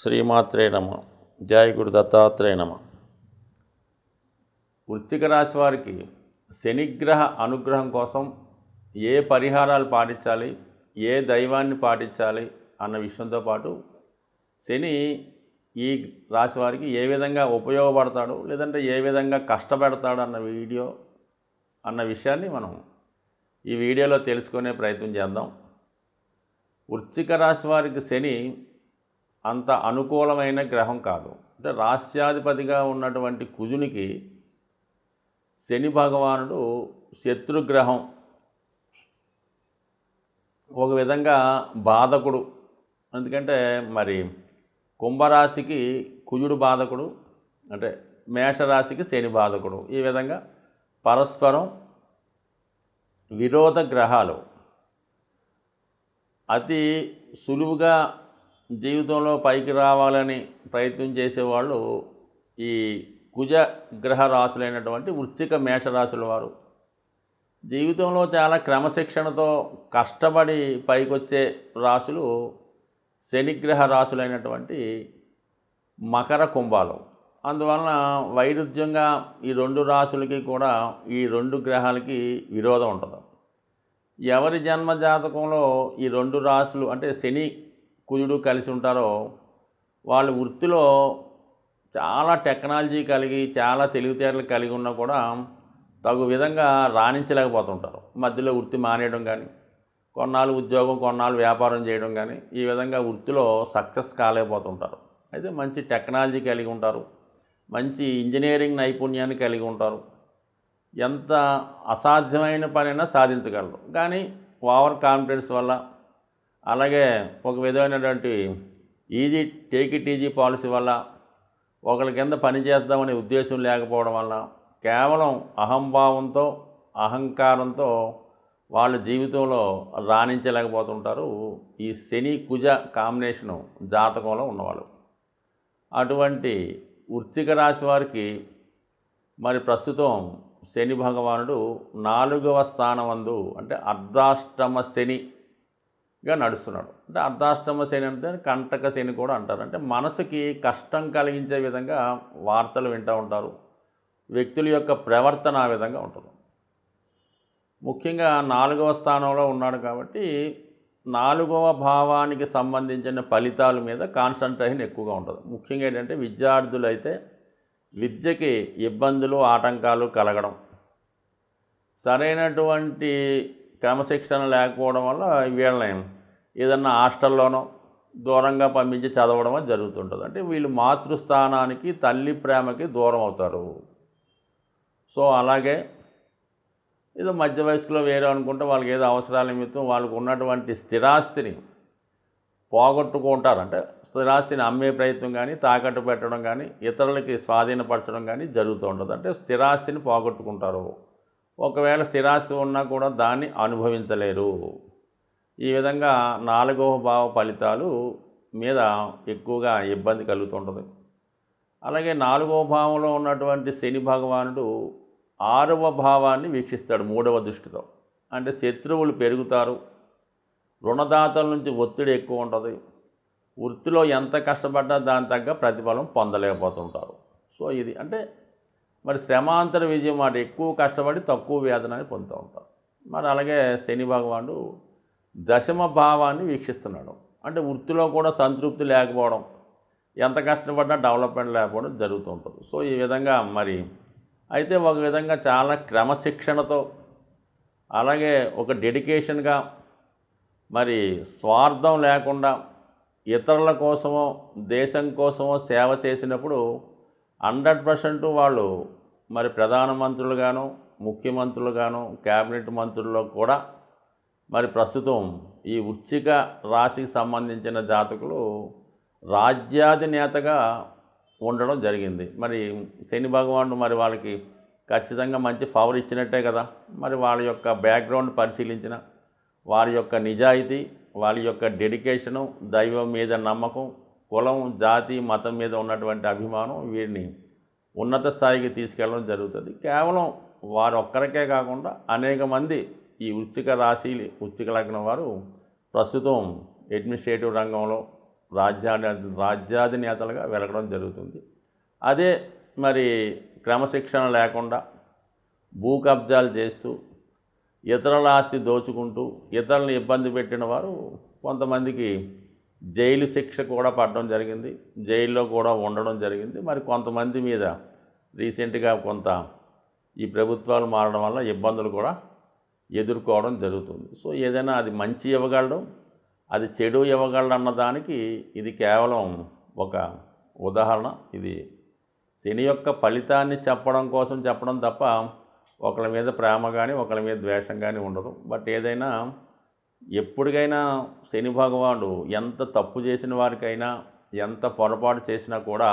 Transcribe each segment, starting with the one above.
శ్రీమాత్రే నమ. జయ గురు దత్తాత్రేయ నమ. వృశ్చిక రాశి వారికి శనిగ్రహ అనుగ్రహం కోసం ఏ పరిహారాలు పాటించాలి? ఏ దైవాన్ని పాటించాలి? అన్న విషయంతో పాటు శని ఈ రాశి వారికి ఏ విధంగా ఉపయోగపడతాడు? లేదంటే ఏ విధంగా కష్టపెడతాడు? అన్న వీడియో అన్న విషయాన్ని మనం ఈ వీడియోలో తెలుసుకునే ప్రయత్నం చేద్దాం. వృశ్చిక రాశి వారికి శని అంత అనుకూలమైన గ్రహం కాదు. అంటే రాస్యాధిపతిగా ఉన్నటువంటి కుజునికి శని భగవానుడు శత్రుగ్రహం ఒక విధంగా బాధకుడు. ఎందుకంటే మరి కుంభరాశికి కుజుడు బాధకుడు అంటే మేషరాశికి శని బాధకుడు. ఈ విధంగా పరస్పరం విరోధ గ్రహాలు అతి సులువుగా జీవితంలో పైకి రావాలని ప్రయత్నం చేసేవాళ్ళు ఈ కుజ గ్రహ రాశులైనటువంటి వృశ్చిక మేషరాశుల వారు. జీవితంలో చాలా క్రమశిక్షణతో కష్టపడి పైకొచ్చే రాశులు శనిగ్రహ రాశులైనటువంటి మకర కుంభాలు. అందువలన వైరుధ్యంగా ఈ రెండు రాశులకి కూడా ఈ రెండు గ్రహాలకి విరోధం ఉంటుంది. ఎవరి జన్మ జాతకంలో ఈ రెండు రాశులు అంటే శని కుజుడు కలిసి ఉంటారో వాళ్ళ వృత్తిలో చాలా టెక్నాలజీ కలిగి చాలా తెలివితేటలు కలిగి ఉన్నా కూడా తగు విధంగా రాణించలేకపోతుంటారు. మధ్యలో వృత్తి మానేయడం కానీ కొన్నాళ్ళు ఉద్యోగం కొన్నాళ్ళు వ్యాపారం చేయడం కానీ ఈ విధంగా వృత్తిలో సక్సెస్ కాలేకపోతుంటారు. అయితే మంచి టెక్నాలజీ కలిగి ఉంటారు. మంచి ఇంజనీరింగ్ నైపుణ్యాన్ని కలిగి ఉంటారు. ఎంత అసాధ్యమైన పనైనా సాధించగలరు. కానీ ఓవర్ కాన్ఫిడెన్స్ వల్ల అలాగే ఒక విధమైనటువంటి easy take it easy policy వల్ల ఒకరి కింద పని చేద్దామనే ఉద్దేశం లేకపోవడం వల్ల కేవలం అహంభావంతో అహంకారంతో వాళ్ళ జీవితంలో రాణించలేకపోతుంటారు ఈ శని కుజ కాంబినేషను జాతకంలో ఉన్నవాళ్ళు. అటువంటి వృశ్చిక రాశి వారికి మరి ప్రస్తుతం శని భగవానుడు నాలుగవ స్థానమందు అంటే అర్ధాష్టమ శని గా నడుస్తున్నాడు. అంటే అర్ధాష్టమ శని అంటే కంటక శని కూడా అంటారు. అంటే మనసుకి కష్టం కలిగించే విధంగా వార్తలు వింటూ ఉంటారు. వ్యక్తుల యొక్క ప్రవర్తన ఆ విధంగా ఉంటుంది. ముఖ్యంగా నాలుగవ స్థానంలో ఉన్నాడు కాబట్టి నాలుగవ భావానికి సంబంధించిన ఫలితాల మీద కాన్సన్ట్రేషన్ ఎక్కువగా ఉంటుంది. ముఖ్యంగా ఏంటంటే విద్యార్థులు అయితే విద్యకి ఇబ్బందులు ఆటంకాలు కలగడం. సరైనటువంటి క్రమశిక్షణ లేకపోవడం వల్ల వీళ్ళని ఏదన్నా హాస్టల్లోనో దూరంగా పంపించి చదవడం జరుగుతుంటుంది. అంటే వీళ్ళు మాతృస్థానానికి తల్లి ప్రేమకి దూరం అవుతారు. సో అలాగే ఏదో మధ్య వయసులో వేరే అనుకుంటే వాళ్ళకి ఏదో అవసరాల నిమిత్తం వాళ్ళకు ఉన్నటువంటి స్థిరాస్తిని పోగొట్టుకుంటారు. అంటే స్థిరాస్తిని అమ్మే ప్రయత్నం కానీ తాకట్టు పెట్టడం కానీ ఇతరులకి స్వాధీనపరచడం కానీ జరుగుతూ ఉంటుంది. అంటే స్థిరాస్తిని పోగొట్టుకుంటారు. ఒకవేళ స్థిరాస్తి ఉన్నా కూడా దాన్ని అనుభవించలేరు. ఈ విధంగా నాలుగవ భావ ఫలితాలు మీద ఎక్కువగా ఇబ్బంది కలుగుతుంటుంది. అలాగే నాలుగవ భావంలో ఉన్నటువంటి శని భగవానుడు ఆరవ భావాన్ని వీక్షిస్తాడు మూడవ దృష్టితో. అంటే శత్రువులు పెరుగుతారు. రుణదాతల నుంచి ఒత్తిడి ఎక్కువ ఉంటుంది. వృత్తిలో ఎంత కష్టపడ్డా దాని తగ్గ ప్రతిఫలం పొందలేకపోతుంటారు. సో ఇది అంటే మరి శ్రమాంతర విజయం మాట ఎక్కువ కష్టపడి తక్కువ వేదనని పొందుతూ ఉంటారు మరి అలాగే శని భగవానుడు దశమ భావాన్ని వీక్షిస్తున్నాడు. అంటే వృత్తిలో కూడా సంతృప్తి లేకపోవడం ఎంత కష్టపడ్డా డెవలప్మెంట్ లేకపోవడం జరుగుతూ ఉంటుంది. సో ఈ విధంగా మరి అయితే ఒక విధంగా చాలా క్రమశిక్షణతో అలాగే ఒక డెడికేషన్గా మరి స్వార్థం లేకుండా ఇతరుల కోసమో దేశం కోసమో సేవ చేసినప్పుడు హండ్రెడ్ పర్సెంట్ వాళ్ళు మరి ప్రధానమంత్రులుగాను ముఖ్యమంత్రులుగాను క్యాబినెట్ మంత్రుల్లో కూడా మరి ప్రస్తుతం ఈ వృచ్చిక రాశికి సంబంధించిన జాతకులు రాజ్యాధినేతగా ఉండడం జరిగింది. మరి శని భగవానుడు మరి వాళ్ళకి ఖచ్చితంగా మంచి ఫవర్ ఇచ్చినట్టే కదా. మరి వాళ్ళ యొక్క బ్యాక్గ్రౌండ్ పరిశీలించిన వారి యొక్క నిజాయితీ వాళ్ళ యొక్క డెడికేషను దైవం మీద నమ్మకం కులం జాతి మతం మీద ఉన్నటువంటి అభిమానం వీరిని ఉన్నత స్థాయికి తీసుకెళ్ళడం జరుగుతుంది. కేవలం వారు ఒక్కరికే కాకుండా అనేక మంది ఈ వృచ్చిక రాశి వృచ్చిక లగ్నం వారు ప్రస్తుతం అడ్మినిస్ట్రేటివ్ రంగంలో రాజ్యాధి రాజ్యాధినేతలుగా వెలగడం జరుగుతుంది. అదే మరి క్రమశిక్షణ లేకుండా భూ కబ్జాలు చేస్తూ ఇతరుల ఆస్తి దోచుకుంటూ ఇతరులను ఇబ్బంది పెట్టిన వారు కొంతమందికి జైలు శిక్ష కూడా పడడం జరిగింది. జైల్లో కూడా ఉండడం జరిగింది. మరి కొంతమంది మీద రీసెంట్గా కొంత ఈ ప్రభుత్వాలు మారడం వల్ల ఇబ్బందులు కూడా ఎదుర్కోవడం జరుగుతుంది. సో ఏదైనా అది మంచి ఇవ్వగలడం అది చెడు ఇవ్వగలడు అన్నదానికి ఇది కేవలం ఒక ఉదాహరణ. ఇది శని యొక్క ఫలితాన్ని చెప్పడం కోసం చెప్పడం తప్ప ఒకళ్ళ మీద ప్రేమ కానీ ఒకళ్ళ మీద ద్వేషం కానీ ఉండదు. బట్ ఏదైనా ఎప్పటికైనా శని భగవానుడు ఎంత తప్పు చేసిన వారికైనా ఎంత పొరపాటు చేసినా కూడా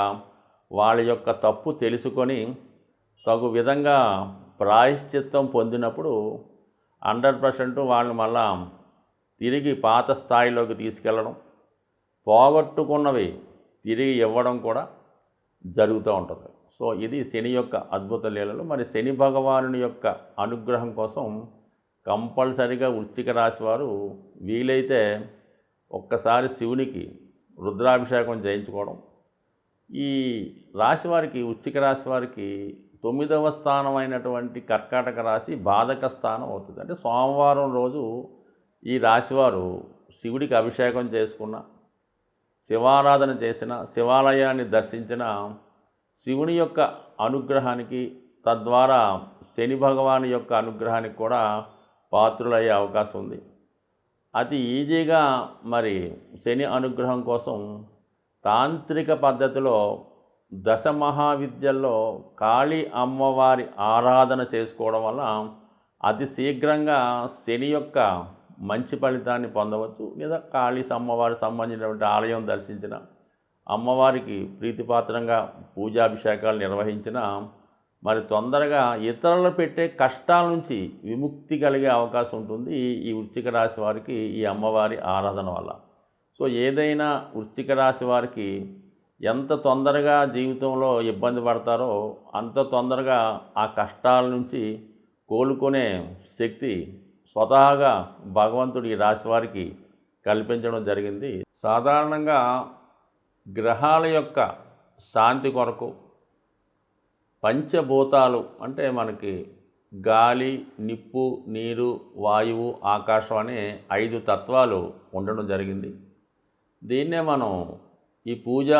వాళ్ళ యొక్క తప్పు తెలుసుకొని తగు విధంగా ప్రాయశ్చిత్తం పొందినప్పుడు హండ్రెడ్ పర్సెంట్ వాళ్ళని మళ్ళా తిరిగి పాత స్థాయిలోకి తీసుకెళ్ళడం పోగొట్టుకున్నవి తిరిగి ఇవ్వడం కూడా జరుగుతూ ఉంటుంది. సో ఇది శని యొక్క అద్భుత లీలలు. మరి శని భగవానుని యొక్క అనుగ్రహం కోసం కంపల్సరిగా వృశ్చిక రాశి వారు వీలైతే ఒక్కసారి శివునికి రుద్రాభిషేకం చేయించుకోవడం. ఈ రాశి వారికి వృశ్చిక రాశి వారికి తొమ్మిదవ స్థానం అయినటువంటి కర్కాటక రాశి బాధక స్థానం అవుతుంది. అంటే సోమవారం రోజు ఈ రాశివారు శివుడికి అభిషేకం చేసుకున్న శివారాధన చేసిన శివాలయాన్ని దర్శించిన శివుని యొక్క అనుగ్రహానికి తద్వారా శని భగవాని యొక్క అనుగ్రహానికి కూడా పాత్రులయ్యే అవకాశం ఉంది. అతి ఈజీగా మరి శని అనుగ్రహం కోసం తాంత్రిక పద్ధతిలో దశ మహావిద్యల్లో కాళీ అమ్మవారి ఆరాధన చేసుకోవడం వల్ల అతి శీఘ్రంగా శని యొక్క మంచి ఫలితాన్ని పొందవచ్చు. లేదా కాళీ అమ్మవారికి సంబంధించినటువంటి ఆలయం దర్శించిన అమ్మవారికి ప్రీతిపాత్రంగా పూజాభిషేకాలు నిర్వహించిన మరి తొందరగా ఇతరులు పెట్టే కష్టాల నుంచి విముక్తి కలిగే అవకాశం ఉంటుంది ఈ- వృచ్చిక వృశ్చిక రాశి వారికి ఈ అమ్మవారి ఆరాధన వల్ల. సో ఏదైనా వృశ్చిక రాశి వారికి ఎంత తొందరగా జీవితంలో ఇబ్బంది పడతారో అంత తొందరగా ఆ కష్టాల నుంచి కోలుకునే శక్తి స్వతహాగా భగవంతుడు ఈ రాశి వారికి కల్పించడం జరిగింది. సాధారణంగా గ్రహాల యొక్క శాంతి కొరకు పంచభూతాలు అంటే మనకి గాలి నిప్పు నీరు వాయువు ఆకాశం అనే ఐదు తత్వాలు ఉండడం జరిగింది. దీన్నే మనం ఈ పూజ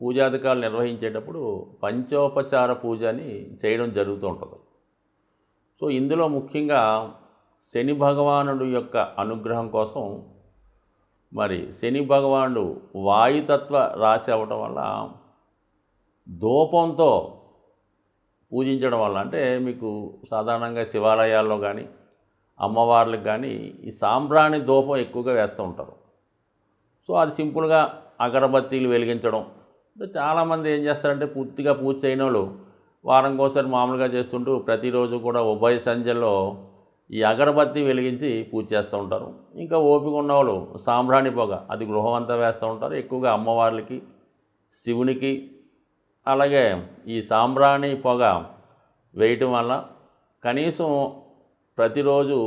పూజాధికారులు నిర్వహించేటప్పుడు పంచోపచార పూజ అని చేయడం జరుగుతూ ఉంటుంది. సో ఇందులో ముఖ్యంగా శని భగవానుడు యొక్క అనుగ్రహం కోసం మరి శని భగవానుడు వాయుతత్వ రాశి అవ్వటం వల్ల ధూపంతో పూజించడం వల్ల అంటే మీకు సాధారణంగా శివాలయాల్లో కానీ అమ్మవార్లకు కానీ ఈ సాంబ్రాణి ధూపం ఎక్కువగా వేస్తూ ఉంటారు. సో అది సింపుల్గా అగరబత్తీలు వెలిగించడం. అంటే చాలామంది ఏం చేస్తారంటే పూర్తిగా పూజ చేయని వాళ్ళు వారంకోసారి మామూలుగా చేస్తుంటూ ప్రతిరోజు కూడా ఉభయ సంధ్యలో ఈ అగరబత్తి వెలిగించి పూజ చేస్తూ ఉంటారు. ఇంకా ఓపిక ఉన్నవాళ్ళు సాంబ్రాణి పొగ అది గృహం అంతా వేస్తూ ఉంటారు. ఎక్కువగా అమ్మవార్లకి శివునికి అలాగే ఈ సాంబ్రాణి పొగ వేయటం వల్ల కనీసం ప్రతిరోజు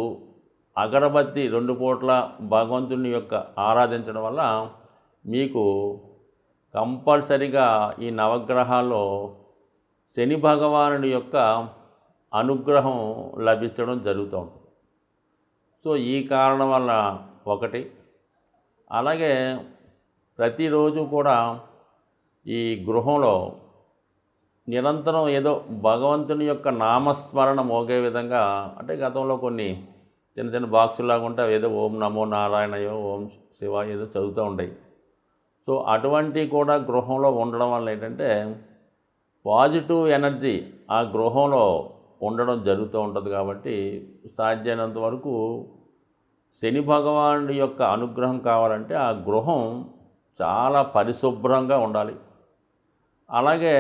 అగరబత్తి రెండు పూట్ల భగవంతుని యొక్క ఆరాధించడం వల్ల మీకు కంపల్సరిగా ఈ నవగ్రహాల్లో శని భగవానుడి యొక్క అనుగ్రహం లభించడం జరుగుతూ ఉంటుంది. సో ఈ కారణం వల్ల ఒకటి. అలాగే ప్రతిరోజు కూడా ఈ గృహంలో నిరంతరం ఏదో భగవంతుని యొక్క నామస్మరణ మోగే విధంగా అంటే గతంలో కొన్ని చిన్న చిన్న బాక్సులాగా ఉంటే ఏదో ఓం నమో నారాయణయో ఓం శివ ఏదో చదువుతూ ఉంటాయి సో అటువంటి కూడా గృహంలో ఉండడం వల్ల ఏంటంటే పాజిటివ్ ఎనర్జీ ఆ గృహంలో ఉండడం జరుగుతూ ఉంటుంది కాబట్టి సాధ్యమైనంత వరకు శని భగవానుడి యొక్క అనుగ్రహం కావాలంటే ఆ గృహం చాలా పరిశుభ్రంగా ఉండాలి. అలాగే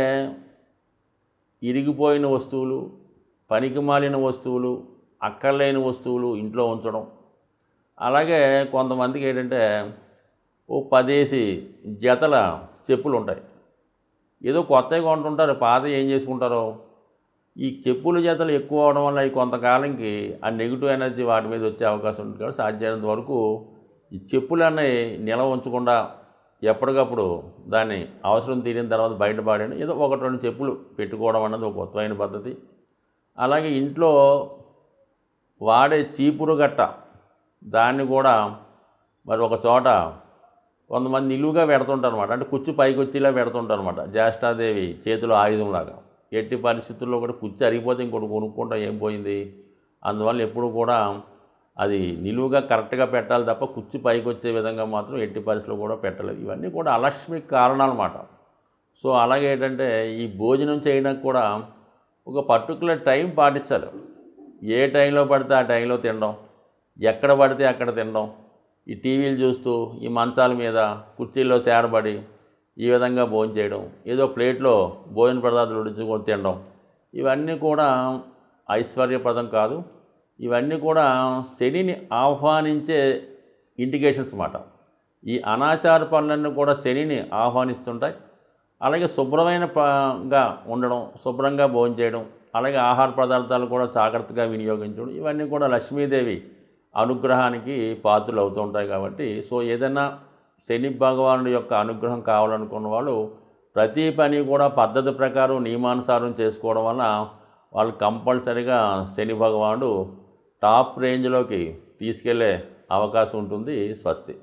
ఇరిగిపోయిన వస్తువులు పనికిమాలిన వస్తువులు అక్కర్లేని వస్తువులు ఇంట్లో ఉంచడం. అలాగే కొంతమందికి ఏంటంటే ఓ పదేసి జతల చెప్పులు ఉంటాయి. ఏదో కొత్తవి కొంటుంటారు పాత ఏం చేసుకుంటారో. ఈ చెప్పుల జతలు ఎక్కువ అవడం వల్ల ఈ కొంతకాలంకి ఆ నెగిటివ్ ఎనర్జీ వాటి మీద వచ్చే అవకాశం ఉంటుంది. కాబట్టి సాధ్యమైనంత వరకు ఈ చెప్పులు అన్నవి నిల ఉంచకుండా ఎప్పటికప్పుడు దాన్ని అవసరం తీరిన తర్వాత బయటపడేయడం ఏదో ఒకటి రెండు చెప్పులు పెట్టుకోవడం అన్నది ఒక కొత్తమైన పద్ధతి. అలాగే ఇంట్లో వాడే చీపురు గట్ట దాన్ని కూడా మరి ఒక చోట కొంతమంది నిలువుగా పెడుతుంటారు అనమాట అంటే కుచ్చు పైకి వచ్చేలా పెడుతుంటారు అనమాట జ్యేష్ఠాదేవి చేతిలో ఆయుధంలాగా. ఎట్టి పరిస్థితుల్లో కూడా కుచ్చు అరిగిపోతే ఇంకోటి కొనుక్కుంటాం ఏం పోయింది? అందువల్ల ఎప్పుడు కూడా అది నిలువుగా కరెక్ట్గా పెట్టాలి తప్ప కుర్చీ పైకి వచ్చే విధంగా మాత్రం ఎట్టి పరిస్థితుల్లో కూడా పెట్టలేదు. ఇవన్నీ కూడా అలక్ష్మికి కారణాలు అన్నమాట సో అలాగే ఏంటంటే ఈ భోజనం చేయడానికి కూడా ఒక పర్టికులర్ టైం పాటించాలి. ఏ టైంలో పడితే ఆ టైంలో తినడం ఎక్కడ పడితే అక్కడ తినడం ఈ టీవీలు చూస్తూ ఈ మంచాల మీద కుర్చీల్లో సేరబడి ఈ విధంగా భోజనం చేయడం ఏదో ప్లేట్లో భోజన పదార్థాలు ఉడించుకొని తినడం ఇవన్నీ కూడా ఐశ్వర్యప్రదం కాదు. ఇవన్నీ కూడా శనిని ఆహ్వానించే ఇండికేషన్స్ అన్నమాట. ఈ అనాచార పనులన్నీ కూడా శనిని ఆహ్వానిస్తుంటాయి. అలాగే శుభ్రమైన పగా ఉండడం శుభ్రంగా భోజనం చేయడం అలాగే ఆహార పదార్థాలు కూడా జాగ్రత్తగా వినియోగించడం ఇవన్నీ కూడా లక్ష్మీదేవి అనుగ్రహానికి పాత్రలు అవుతూ ఉంటాయి కాబట్టి సో ఏదైనా శని భగవానుడి యొక్క అనుగ్రహం కావాలనుకున్న వాళ్ళు ప్రతి పని కూడా పద్ధతి ప్రకారం నియమానుసారం చేసుకోవడం వల్ల వాళ్ళు కంపల్సరిగా శని భగవానుడు టాప్ రేంజ్లోకి తీసుకెళ్ళే అవకాశం ఉంటుంది స్వస్తి.